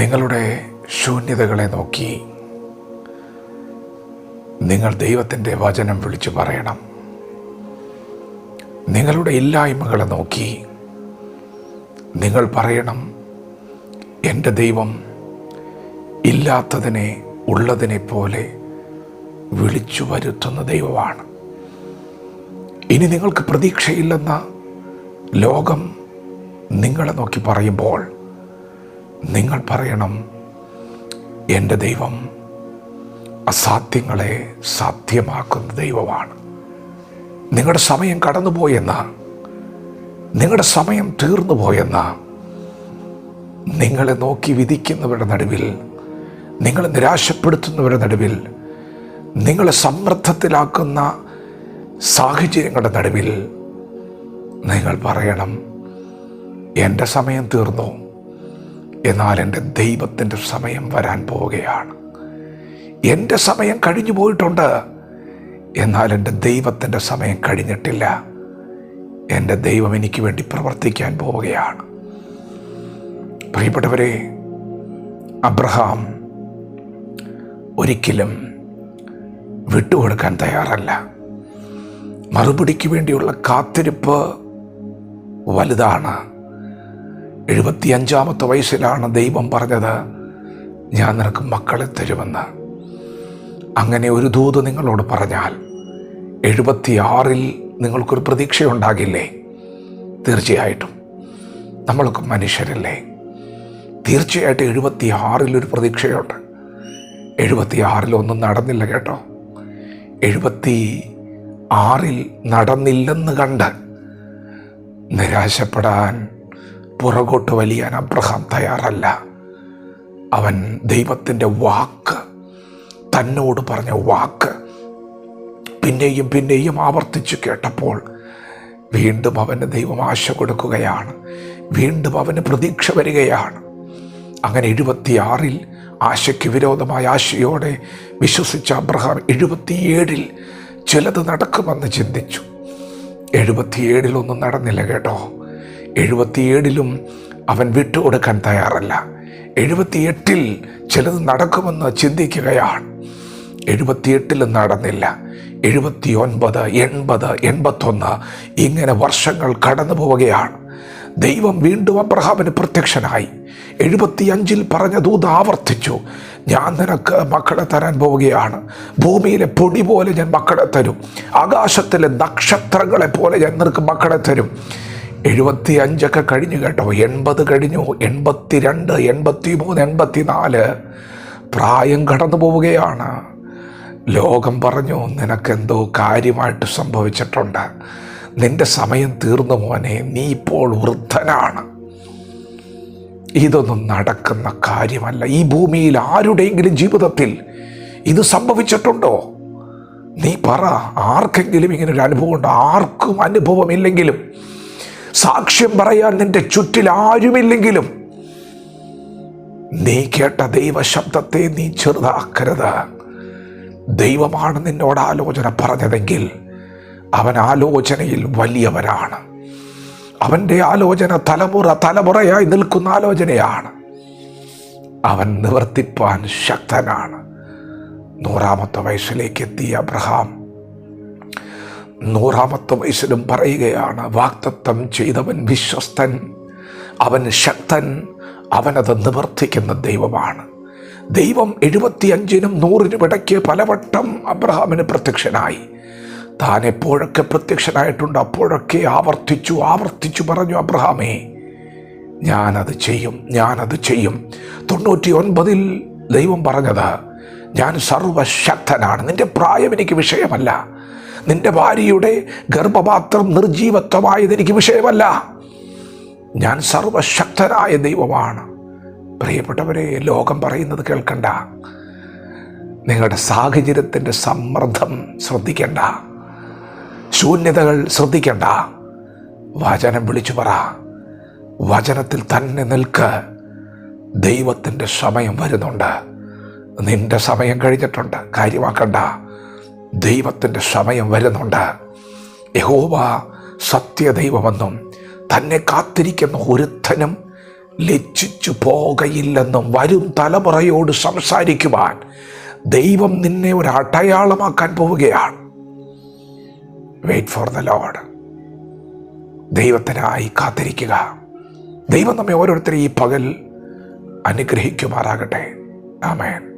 നിങ്ങളുടെ ശൂന്യതകളെ നോക്കി നിങ്ങൾ ദൈവത്തിന്റെ വചനം വിളിച്ചു പറയണം. നിങ്ങളുടെ ഇല്ലായ്മകളെ നോക്കി നിങ്ങൾ പറയണം എന്റെ ദൈവം ഇല്ലാത്തതിനെ ഉള്ളതിനെ പോലെ വിളിച്ചു വരുത്തുന്ന ദൈവമാണ്. ഇനി നിങ്ങൾക്ക് പ്രതീക്ഷയില്ലെന്ന ലോകം നിങ്ങളെ നോക്കി പറയുമ്പോൾ നിങ്ങൾ പറയണം എന്റെ ദൈവം അസാധ്യങ്ങളെ സാധ്യമാക്കുന്ന ദൈവമാണ്. നിങ്ങളുടെ സമയം കടന്നുപോയെന്ന നിങ്ങളുടെ സമയം തീർന്നു പോയെന്ന നിങ്ങളെ നോക്കി വിധിക്കുന്നവരുടെ നടുവിൽ നിങ്ങളെ നിരാശപ്പെടുത്തുന്നവരുടെ നടുവിൽ നിങ്ങളെ സമ്മർദ്ദത്തിലാക്കുന്ന സാഹചര്യങ്ങളുടെ നടുവിൽ നിങ്ങൾ പറയണം എന്റെ സമയം തീർന്നു. എന്നാൽ എന്റെ ദൈവത്തിന്റെ സമയം വരാൻ പോവുകയാണ്. എന്റെ സമയം കഴിഞ്ഞു പോയിട്ടുണ്ട്. എന്നാൽ എന്റെ ദൈവത്തിന്റെ സമയം കഴിഞ്ഞിട്ടില്ല. എന്റെ ദൈവം എനിക്ക് വേണ്ടി പ്രവർത്തിക്കാൻ പോവുകയാണ്. പ്രിയപ്പെട്ടവരെ അബ്രഹാം ഒരിക്കലും വിട്ടുകൊടുക്കാൻ തയ്യാറല്ല. മറുപടിക്ക് വേണ്ടിയുള്ള കാത്തിരിപ്പ് വലുതാണ്. എഴുപത്തിയഞ്ചാമത്തെ വയസ്സിലാണ് ദൈവം പറഞ്ഞത് ഞാൻ നിനക്ക് മക്കളെ തരുമെന്ന്. അങ്ങനെ ഒരു ദൂത് നിങ്ങളോട് പറഞ്ഞാൽ എഴുപത്തിയാറിൽ നിങ്ങൾക്കൊരു പ്രതീക്ഷയുണ്ടാകില്ലേ? തീർച്ചയായിട്ടും. നമ്മളൊക്കെ മനുഷ്യരല്ലേ? തീർച്ചയായിട്ടും എഴുപത്തിയാറിൽ ഒരു പ്രതീക്ഷയുണ്ട്. എഴുപത്തിയാറിലൊന്നും നടന്നില്ല കേട്ടോ. എഴുപത്തി ആറിൽ നടന്നില്ലെന്ന് കണ്ട് നിരാശപ്പെടാൻ പുറകോട്ട് വലിയാൻ അബ്രഹാം തയ്യാറല്ല. അവൻ ദൈവത്തിന്റെ വാക്ക് തന്നോട് പറഞ്ഞ വാക്ക് പിന്നെയും പിന്നെയും ആവർത്തിച്ചു കേട്ടപ്പോൾ വീണ്ടും അവന് ദൈവം ആശ കൊടുക്കുകയാണ്. വീണ്ടും അവന് പ്രതീക്ഷ വരികയാണ്. അങ്ങനെ എഴുപത്തിയാറിൽ ആശയ്ക്ക് വിരോധമായ ആശയോടെ വിശ്വസിച്ച അബ്രഹാം എഴുപത്തിയേഴിൽ ചിലത് നടക്കുമെന്ന് ചിന്തിച്ചു. എഴുപത്തിയേഴിലൊന്നും നടന്നില്ല കേട്ടോ. എഴുപത്തിയേഴിലും അവൻ വിട്ടുകൊടുക്കാൻ തയ്യാറല്ല. എഴുപത്തിയെട്ടിൽ ചിലത് നടക്കുമെന്ന് ചിന്തിക്കുകയാണ്. എഴുപത്തിയെട്ടിലും നടന്നില്ല. എഴുപത്തി ഒൻപത് എൺപത് എൺപത്തൊന്ന് ഇങ്ങനെ വർഷങ്ങൾ കടന്നു പോവുകയാണ്. ദൈവം വീണ്ടും അബ്രഹാമിന് പ്രത്യക്ഷനായി. എഴുപത്തിയഞ്ചിൽ പറഞ്ഞ ദൂത് ആവർത്തിച്ചു ഞാൻ നിനക്ക് മക്കളെ തരാൻ പോവുകയാണ്. ഭൂമിയിലെ പൊടി പോലെ ഞാൻ മക്കളെ തരും. ആകാശത്തിലെ നക്ഷത്രങ്ങളെ പോലെ ഞാൻ നിനക്ക് മക്കളെ തരും. എഴുപത്തി അഞ്ചൊക്കെ കഴിഞ്ഞു കേട്ടോ. എൺപത് കഴിഞ്ഞു. എൺപത്തി രണ്ട് എൺപത്തി മൂന്ന് എൺപത്തി നാല് പ്രായം കടന്നു പോവുകയാണ്. ലോകം പറഞ്ഞു നിനക്കെന്തോ കാര്യമായിട്ട് സംഭവിച്ചിട്ടുണ്ട്. നിന്റെ സമയം തീർന്നു മോനെ. നീ ഇപ്പോൾ വൃദ്ധനാണ്. ഇതൊന്നും നടക്കുന്ന കാര്യമല്ല. ഈ ഭൂമിയിൽ ആരുടെയെങ്കിലും ജീവിതത്തിൽ ഇത് സംഭവിച്ചിട്ടുണ്ടോ? നീ പറ. ആർക്കെങ്കിലും ഇങ്ങനെ ഒരു അനുഭവം ഉണ്ടോ ആർക്കും അനുഭവമില്ലെങ്കിലും സാക്ഷ്യം പറയാൻ നിന്റെ ചുറ്റിൽ ആരുമില്ലെങ്കിലും നീ കേട്ട ദൈവശബ്ദത്തെ നീ ചെറുതാക്കരുത്. ദൈവമാണ് നിന്നോട് ആലോചന പറഞ്ഞതെങ്കിൽ അവൻ ആലോചനയിൽ വലിയവരാണ് അവന്റെ ആലോചന തലമുറ തലമുറയായി നിൽക്കുന്ന ആലോചനയാണ്. അവൻ നിവർത്തിപ്പാൻ ശക്തനാണ്. നൂറാമത്തെ വയസ്സിലേക്ക് എത്തിയ അബ്രഹാം നൂറാമത്തെ വയസ്സിലും പറയുകയാണ് വാക്തത്വം ചെയ്തവൻ വിശ്വസ്തൻ അവൻ ശക്തൻ അവനത് നിവർത്തിക്കുന്ന ദൈവമാണ്. ദൈവം എഴുപത്തിയഞ്ചിനും നൂറിനും ഇടയ്ക്ക് പലവട്ടം അബ്രഹാമിന് പ്രത്യക്ഷനായി. താൻ എപ്പോഴൊക്കെ പ്രത്യക്ഷനായിട്ടുണ്ട് അപ്പോഴൊക്കെ ആവർത്തിച്ചു ആവർത്തിച്ചു പറഞ്ഞു അബ്രഹാമേ ഞാനത് ചെയ്യും ഞാനത് ചെയ്യും. തൊണ്ണൂറ്റി ഒൻപതിൽ ദൈവം പറഞ്ഞത് ഞാൻ സർവശക്തനാണ് നിന്റെ പ്രായം എനിക്ക് വിഷയമല്ല. നിന്റെ ഭാര്യയുടെ ഗർഭപാത്രം നിർജീവത്വമായത് എനിക്ക് വിഷയമല്ല. ഞാൻ സർവശക്തനായ ദൈവമാണ്. പ്രിയപ്പെട്ടവരെ ലോകം പറയുന്നത് കേൾക്കണ്ട. നിങ്ങളുടെ സാഹചര്യത്തിന്റെ സമ്മർദ്ദം ശ്രദ്ധിക്കണ്ട. ശൂന്യതകൾ ശ്രദ്ധിക്കണ്ട. വചനം വിളിച്ചു പറ. വചനത്തിൽ തന്നെ നിൽക്ക്. ദൈവത്തിന്റെ സമയം വരുന്നുണ്ട്. നിന്റെ സമയം കഴിഞ്ഞിട്ടുണ്ട്. കാര്യമാക്കണ്ട. ദൈവത്തിന്റെ സമയം വരുന്നുണ്ട്. യഹോവ സത്യദൈവമെന്നും തന്നെ കാത്തിരിക്കുന്ന ഒരുത്തനും ലജ്ജിച്ചു പോകയില്ലെന്നും വരും തലമുറയോട് സംസാരിക്കുവാൻ ദൈവം നിന്നെ ഒരു അടയാളമാക്കാൻ പോവുകയാണ്. വെയിറ്റ് ഫോർ ദ ലോഡ് ദൈവത്തിനായി കാത്തിരിക്കുക. ദൈവം നമ്മെ ഓരോരുത്തരെയും ഈ പകൽ അനുഗ്രഹിക്കുമാറാകട്ടെ. ആമേൻ.